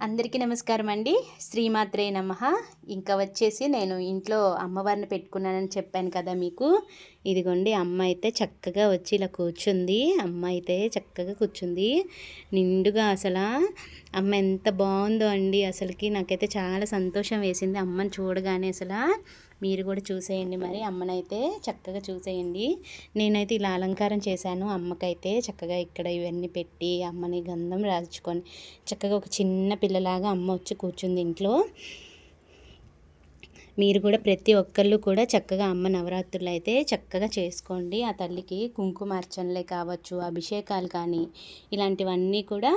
అందరికీ నమస్కారం అండి. శ్రీమాత్రే నమ. ఇంకా వచ్చేసి నేను ఇంట్లో అమ్మవారిని పెట్టుకున్నానని చెప్పాను కదా మీకు. ఇదిగోండి అమ్మ అయితే చక్కగా వచ్చి ఇలా కూర్చుంది. అమ్మ అయితే చక్కగా కూర్చుంది. నిండుగా అసలు అమ్మ ఎంత బాగుందో అండి. అసలుకి నాకైతే చాలా సంతోషం వేసింది అమ్మని చూడగానే అసలు. మీరు కూడా చూసేయండి మరి అమ్మనైతే చక్కగా చూసేయండి. నేనైతే ఇలా అలంకారం చేశాను అమ్మకైతే చక్కగా ఇక్కడ ఇవన్నీ పెట్టి అమ్మని గంధం రాచుకొని చక్కగా ఒక చిన్న పిల్లలాగా అమ్మ వచ్చి కూర్చుంది ఇంట్లో. మీరు కూడా ప్రతి ఒక్కళ్ళు కూడా చక్కగా అమ్మ నవరాత్రులు అయితే చక్కగా చేసుకోండి. ఆ తల్లికి కుంకుమార్చనలే కావచ్చు అభిషేకాలు కానీ ఇలాంటివన్నీ కూడా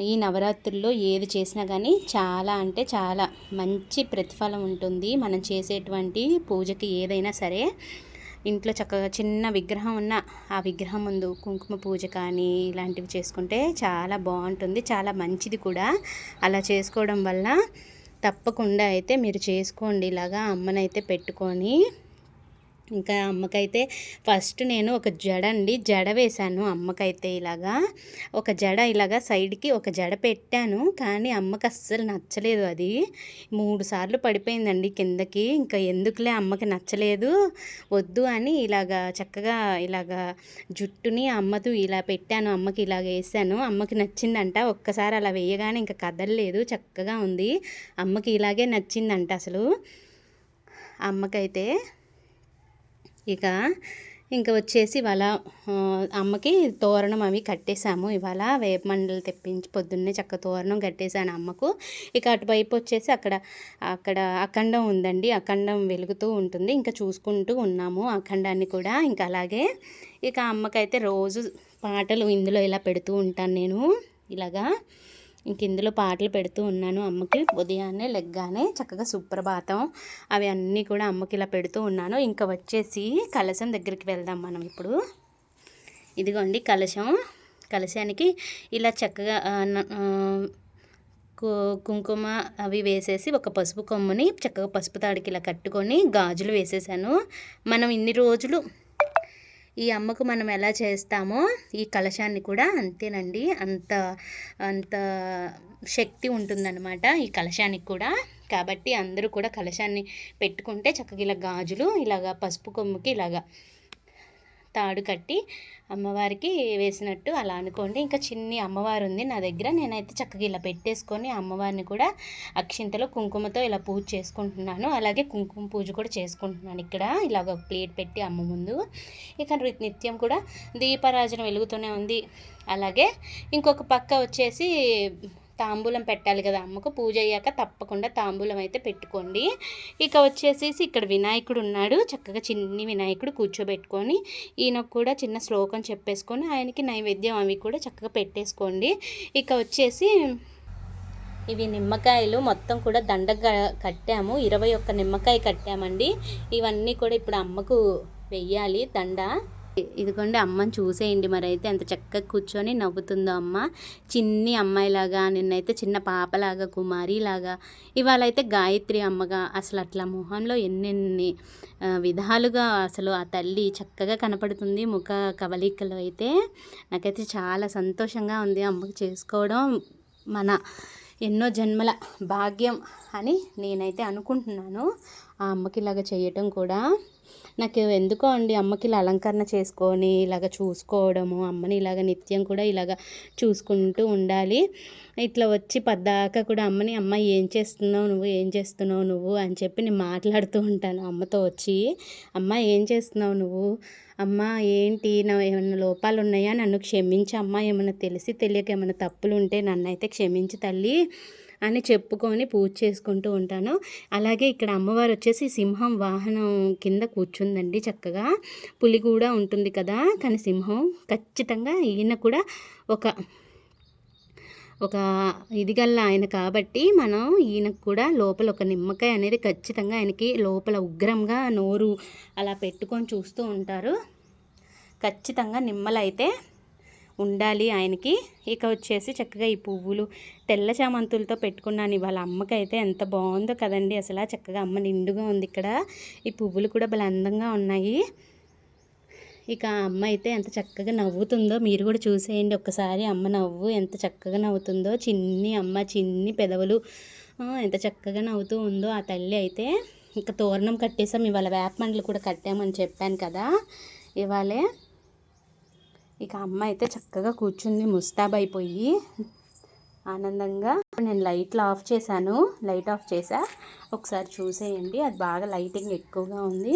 ఈ నవరాత్రుల్లో ఏది చేసినా కానీ చాలా అంటే చాలా మంచి ప్రతిఫలం ఉంటుంది. మనం చేసేటువంటి పూజకి ఏదైనా సరే ఇంట్లో చక్కగా చిన్న విగ్రహం ఉన్న ఆ విగ్రహం ముందు కుంకుమ పూజ కానీ ఇలాంటివి చేసుకుంటే చాలా బాగుంటుంది. చాలా మంచిది కూడా. అలా చేసుకోవడం వల్ల తప్పకుండా అయితే మీరు చేసుకోండి ఇలాగా అమ్మనైతే పెట్టుకొని. ఇంకా అమ్మకైతే ఫస్ట్ నేను ఒక జడ అండి జడ వేశాను అమ్మకైతే ఇలాగా. ఒక జడ ఇలాగా సైడ్కి ఒక జడ పెట్టాను కానీ అమ్మకి అస్సలు నచ్చలేదు అది. మూడు సార్లు పడిపోయిందండి కిందకి ఇంకా ఎందుకులే అమ్మకి నచ్చలేదు. వద్దు అని ఇలాగా చక్కగా ఇలాగా జుట్టుని అమ్మతో ఇలా పెట్టాను అమ్మకి ఇలాగ వేసాను అమ్మకి నచ్చిందంట ఒక్కసారి అలా వేయగానే ఇంకా కదలలేదు చక్కగా ఉంది. అమ్మకి ఇలాగే నచ్చిందంట అసలు. అమ్మకైతే ఇక ఇంకా వచ్చేసి ఇవాళ అమ్మకి తోరణం అవి కట్టేశాము. ఇవాళ వేపమండలు తెప్పించి పొద్దున్నే చక్క తోరణం కట్టేశాను అమ్మకు. ఇక అటువైపు వచ్చేసి అక్కడ అక్కడ అఖండం ఉందండి. అఖండం వెలుగుతూ ఉంటుంది. ఇంకా చూసుకుంటూ ఉన్నాము అఖండాన్ని కూడా. ఇంకా అలాగే ఇక అమ్మకైతే రోజు పాటలు ఇందులో ఇలా పెడుతూ ఉంటాను నేను. ఇలాగా ఇంక ఇందులో పాటలు పెడుతూ ఉన్నాను అమ్మకి. ఉదయాన్నే లెగ్గానే చక్కగా సుప్రభాతం. అవి అన్నీ కూడా అమ్మకి ఇలా పెడుతూ ఉన్నాను. ఇంకా వచ్చేసి కలశం దగ్గరికి వెళ్దాం మనం ఇప్పుడు. ఇదిగోండి కలశం. కలశానికి ఇలా చక్కగా కుంకుమ అవి వేసేసి ఒక పసుపు కొమ్ముని చక్కగా పసుపు తాడికి ఇలా కట్టుకొని గాజులు వేసేసాను. మనం ఇన్ని రోజులు ఈ అమ్మకు మనం ఎలా చేస్తామో ఈ కలశాన్ని కూడా అంతేనండి. అంత అంత శక్తి ఉంటుందన్నమాట ఈ కలశానికి కూడా. కాబట్టి అందరూ కూడా కలశాన్ని పెట్టుకుంటే చక్కగా ఇలా గాజులు ఇలాగా పసుపు కొమ్ముకి ఇలాగా తాడు కట్టి అమ్మవారికి వేసినట్టు అలా అనుకోండి. ఇంకా చిన్ని అమ్మవారు ఉంది నా దగ్గర. నేనైతే చక్కగా ఇలా పెట్టేసుకొని అమ్మవారిని కూడా అక్షింతలో కుంకుమతో ఇలా పూజ చేసుకుంటున్నాను. అలాగే కుంకుమ పూజ కూడా చేసుకుంటున్నాను ఇక్కడ. ఇలాగ ప్లేట్ పెట్టి అమ్మ ముందు. ఇక నిత్యం కూడా దీపారాజన వెలుగుతూనే ఉంది. అలాగే ఇంకొక పక్క వచ్చేసి తాంబూలం పెట్టాలి కదా అమ్మకు. పూజ అయ్యాక తప్పకుండా తాంబూలం అయితే పెట్టుకోండి. ఇక వచ్చేసేసి ఇక్కడ వినాయకుడు ఉన్నాడు. చక్కగా చిన్ని వినాయకుడు కూర్చోబెట్టుకొని ఈయనకు కూడా చిన్న శ్లోకం చెప్పేసుకొని ఆయనకి నైవేద్యం అవి కూడా చక్కగా పెట్టేసుకోండి. ఇక వచ్చేసి ఇవి నిమ్మకాయలు మొత్తం కూడా దండగా కట్టాము. ఇరవై ఒక్క నిమ్మకాయ కట్టామండి. ఇవన్నీ కూడా ఇప్పుడు అమ్మకు వెయ్యాలి దండ. ఇదిగోండి అమ్మని చూసేయండి మరి అయితే ఎంత చక్కగా కూర్చొని నవ్వుతుందో అమ్మ. చిన్ని అమ్మాయిలాగా నిన్నైతే చిన్న పాపలాగా కుమారిలాగా. ఇవాళ అయితే గాయత్రి అమ్మగా అసలు అట్లా మొహంలో ఎన్నెన్ని విధాలుగా అసలు ఆ తల్లి చక్కగా కనపడుతుంది. ముఖ కవలికలు అయితే నాకైతే చాలా సంతోషంగా ఉంది అమ్మకి చేసుకోవడం మన ఎన్నో జన్మల భాగ్యం అని నేనైతే అనుకుంటున్నాను. ఆ అమ్మకి ఇలాగ చేయటం కూడా నాకు ఎందుకో అండి అమ్మకి ఇలా అలంకరణ చేసుకొని ఇలాగ చూసుకోవడము అమ్మని ఇలాగ నిత్యం కూడా ఇలాగ చూసుకుంటూ ఉండాలి. ఇట్లా వచ్చి పద్దాక కూడా అమ్మని అమ్మ ఏం చేస్తున్నావు నువ్వు? ఏం చేస్తున్నావు నువ్వు? అని చెప్పి నేను మాట్లాడుతూ ఉంటాను అమ్మతో వచ్చి. అమ్మ ఏం చేస్తున్నావు నువ్వు? అమ్మ ఏంటి? నా ఏమైనా లోపాలు ఉన్నాయా? నన్ను క్షమించి అమ్మ. ఏమైనా తెలిసి తెలియక ఏమైనా తప్పులు ఉంటే నన్ను అయితే క్షమించి తల్లి. అని చెప్పుకొని పూజ చేసుకుంటూ ఉంటాను. అలాగే ఇక్కడ అమ్మవారు వచ్చేసి సింహం వాహనం కింద కూర్చుందండి చక్కగా. పులి కూడా ఉంటుంది కదా కానీ సింహం ఖచ్చితంగా ఈయన కూడా ఒక ఒక ఇదిగల్ల ఆయన కాబట్టి మనం ఈయనకు కూడా లోపల ఒక నిమ్మకాయ అనేది ఖచ్చితంగా ఆయనకి లోపల ఉగ్రంగా నోరు అలా పెట్టుకొని చూస్తూ ఉంటారు. ఖచ్చితంగా నిమ్మలైతే ఉండాలి ఆయనకి. ఇక వచ్చేసి చక్కగా ఈ పువ్వులు తెల్ల చామంతులతో పెట్టుకున్నాను. ఇవాళ అమ్మకైతే ఎంత బాగుందో కదండి. అసలు చక్కగా అమ్మ నిండుగా ఉంది ఇక్కడ. ఈ పువ్వులు కూడా భలే అందంగా ఉన్నాయి. ఇక ఆ అమ్మ అయితే ఎంత చక్కగా నవ్వుతుందో మీరు కూడా చూసేయండి. ఒక్కసారి అమ్మ నవ్వు ఎంత చక్కగా నవ్వుతుందో. చిన్ని అమ్మ చిన్ని పెదవులు ఎంత చక్కగా నవ్వుతూ ఉందో ఆ తల్లి అయితే. ఇక తోరణం కట్టేసాం ఇవాళ వేప మండలు కూడా కట్టామని చెప్పాను కదా. ఇవాళే ఇక అమ్మ అయితే చక్కగా కూర్చుంది ముస్తాబైపోయి ఆనందంగా నేను లైట్లు ఆఫ్ చేశాను. లైట్ ఆఫ్ చేసా. ఒకసారి చూసేయండి. అది బాగా లైటింగ్ ఎక్కువగా ఉంది.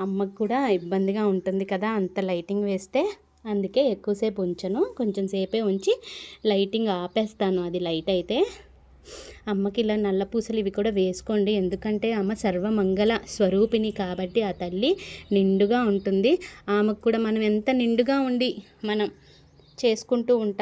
అమ్మకు కూడా ఇబ్బందిగా ఉంటుంది కదా అంత లైటింగ్ వేస్తే. అందుకే ఎక్కువసేపు ఉంచను. కొంచెం సేపే ఉంచి లైటింగ్ ఆపేస్తాను. అది లైట్ అయితే. అమ్మకి ఇలా నల్ల పూసలు ఇవి కూడా వేసుకోండి. ఎందుకంటే ఆమె సర్వమంగళ స్వరూపిణి కాబట్టి ఆ తల్లి నిండుగా ఉంటుంది. ఆమెకు కూడా మనం ఎంత నిండుగా ఉండి మనం చేసుకుంటూ ఉంటాం